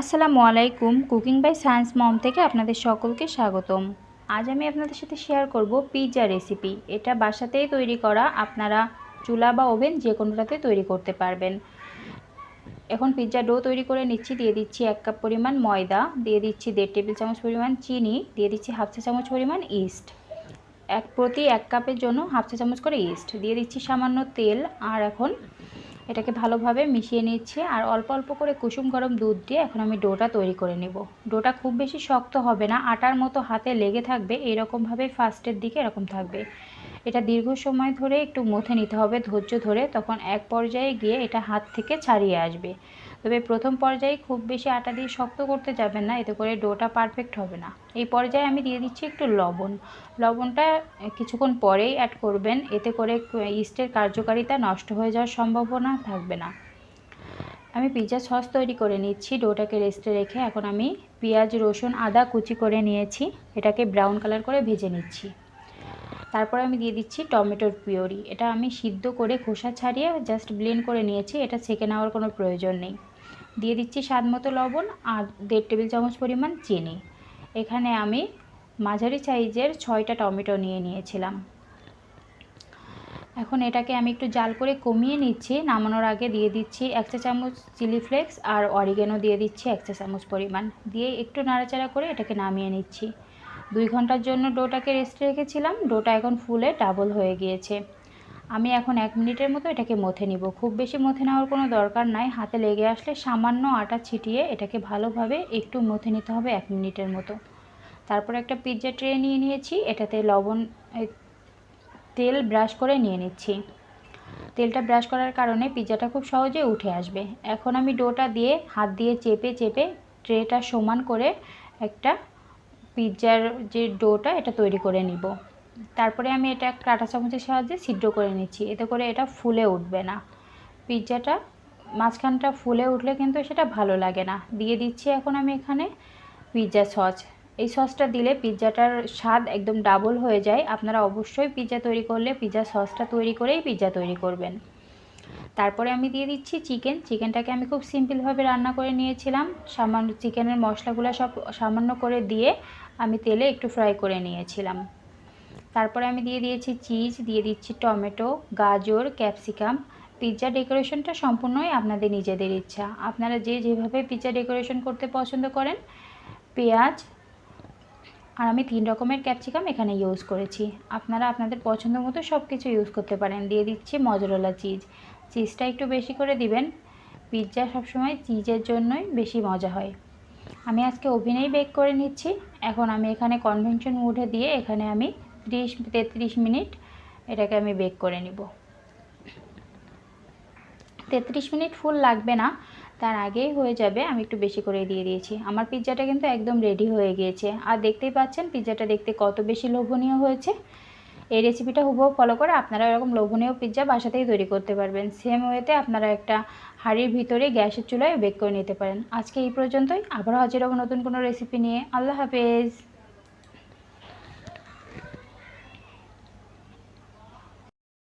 আসসালামু আলাইকুম, cooking by science মম থেকে আপনাদের সকলকে স্বাগতম। আজ আমি আপনাদের সাথে শেয়ার করব পিৎজা রেসিপি। এটা বাসাতেই তৈরি করা, আপনারা চুলা বা ওভেন যে কোনোটাতে তৈরি করতে পারবেন। এখন পিৎজা ডো তৈরি করে নিচ্ছি, দিয়ে দিচ্ছি এক কাপ পরিমাণ ময়দা, দিয়ে দিচ্ছি দেড় টেবিল চামচ পরিমাণ চিনি, দিয়ে দিচ্ছি হাফ চা চামচ পরিমাণ ইস্ট। এক, প্রতি এক কাপের জন্য হাফ চা চামচ করে ইস্ট। দিয়ে দিচ্ছি সামান্য তেল, আর এখন এটাকে ভালোভাবে মিশিয়ে নিচ্ছি আর অল্প অল্প করে কুসুম গরম দুধ দিয়ে এখন আমি ডোটা তৈরি করে নেব। ডোটা খুব বেশি শক্ত হবে না, আটার মতো হাতে লেগে থাকবে এরকমভাবে ফার্স্টের দিকে এরকম থাকবে। এটা দীর্ঘ সময় ধরে একটু মথে নিতে হবে, ধৈর্য ধরে। তখন এক পর্যায়ে গিয়ে এটা হাত থেকে ছাড়িয়ে আসবে। তবে প্রথম পর্যায়ে খুব বেশি আটা দিয়ে শক্ত করতে যাবেন না, এতে করে ডোটা পারফেক্ট হবে না। এই পর্যায়ে আমি দিয়ে দিচ্ছি একটু লবণ। লবণটা কিছুক্ষণ পরেই অ্যাড করবেন, এতে করে ইস্টের কার্যকারিতা নষ্ট হয়ে যাওয়ার সম্ভাবনা থাকবে না। আমি পিৎজা সস তৈরি করে নিচ্ছি, ডোটাকে রেস্টে রেখে। এখন আমি পেঁয়াজ, রসুন, আদা কুচি করে নিয়েছি। এটাকে ব্রাউন কালার করে ভেজে নিচ্ছি। তারপর আমি দিয়ে দিচ্ছি টমেটোর পিওরি। এটা আমি সিদ্ধ করে খোসা ছাড়িয়ে জাস্ট ব্লেন্ড করে নিয়েছি, এটা ছেঁকে নেওয়ার কোনো প্রয়োজন নেই। দিয়ে দিচ্ছি স্বাদ মতো লবণ আর দেড় টেবিল চামচ পরিমাণ চিনি। এখানে আমি মাঝারি সাইজের ছয়টা টমেটো নিয়ে নিয়েছিলাম। এখন এটাকে আমি একটু জাল করে কমিয়ে নিচ্ছি। নামানোর আগে দিয়ে দিচ্ছি এক চা চামচ চিলি ফ্লেক্স আর অরিগেনো দিয়ে দিচ্ছি এক চা চামচ পরিমাণ। দিয়ে একটু নাড়াচাড়া করে এটাকে নামিয়ে নিচ্ছি। দুই ঘণ্টার জন্য ডোটাকে রেস্টে রেখেছিলাম। ডোটা এখন ফুলে ডাবল হয়ে গিয়েছে। আমি এখন এক মিনিটের মতো এটাকে মথে নিব। খুব বেশি মথে নেওয়ার কোনো দরকার নাই। হাতে লেগে আসলে সামান্য আটা ছিটিয়ে এটাকে ভালোভাবে একটু মথে নিতে হবে এক মিনিটের মতো। তারপর একটা পিৎজা ট্রে নিয়ে নিয়েছি। এটাতে লবণ তেল ব্রাশ করে নিয়ে নিচ্ছি। তেলটা ব্রাশ করার কারণে পিৎজাটা খুব সহজে উঠে আসবে। এখন আমি ডোটা দিয়ে হাত দিয়ে চেপে চেপে ট্রেটা সমান করে একটা পিৎজার যে ডোটা, এটা তৈরি করে নিব। তারপরে আমি এটা কাঁটা চামচের সাহায্যে ছিদ্র করে নিচ্ছি। এতে করে এটা ফুলে উঠবে না। পিৎজাটা মাঝখানটা ফুলে উঠলে কিন্তু সেটা ভালো লাগে না। দিয়ে দিচ্ছি এখন আমি এখানে পিৎজা সস। এই সসটা দিলে পিৎজাটার স্বাদ একদম ডাবল হয়ে যায়। আপনারা অবশ্যই পিৎজা তৈরি করলে পিৎজা সসটা তৈরি করেই পিৎজা তৈরি করবেন। তারপরে আমি দিয়ে দিচ্ছি চিকেন। চিকেনটাকে আমি খুব সিম্পলভাবে রান্না করে নিয়েছিলাম। সামান্য চিকেনের মশলাগুলো সব সামান্য করে দিয়ে আমি তেলে একটু ফ্রাই করে নিয়েছিলাম। তারপরে আমি দিয়ে দিয়েছি চিজ, দিয়ে দিচ্ছি টমেটো, গাজর, ক্যাপসিকাম। পিৎজা ডেকোরেশনটা সম্পূর্ণই আপনাদের নিজেদের ইচ্ছা। আপনারা যে যেভাবে পিৎজা ডেকোরেশন করতে পছন্দ করেন, পেঁয়াজ, আর আমি তিন রকমের ক্যাপসিকাম এখানে ইউজ করেছি। আপনারা আপনাদের পছন্দ মতো সব কিছু ইউজ করতে পারেন। দিয়ে দিচ্ছি মজরলা চিজ। চিজটা একটু বেশি করে দিবেন। পিৎজা সবসময় চিজের জন্যই বেশি মজা হয়। আমি আজকে ওভেনেই বেক করে নিচ্ছি। এখন আমি এখানে কনভেনশন মুডে দিয়ে এখানে আমি ত্রিশ, তেত্রিশ মিনিট এটাকে আমি বেক করে নিব। তেত্রিশ মিনিট ফুল লাগবে না, তার আগেই হয়ে যাবে, আমি একটু বেশি করে দিয়ে দিয়েছি। আমার পিৎজাটা কিন্তু একদম রেডি হয়ে গিয়েছে। আর দেখতেই পাচ্ছেন, পিৎজাটা দেখতে কত বেশি লোভনীয় হয়েছে। এই রেসিপিটা হুবহু ফলো করে আপনারা এরকম লোভনীয় পিৎজা বাসাতেই তৈরি করতে পারবেন। সেম ওয়েতে আপনারা একটা হাড়ির ভিতরে গ্যাসের চুলায় বেক করে নিতে পারেন। আজকে এই পর্যন্তই। আবার হাজির হব নতুন কোনো রেসিপি নিয়ে। আল্লাহ হাফেজ।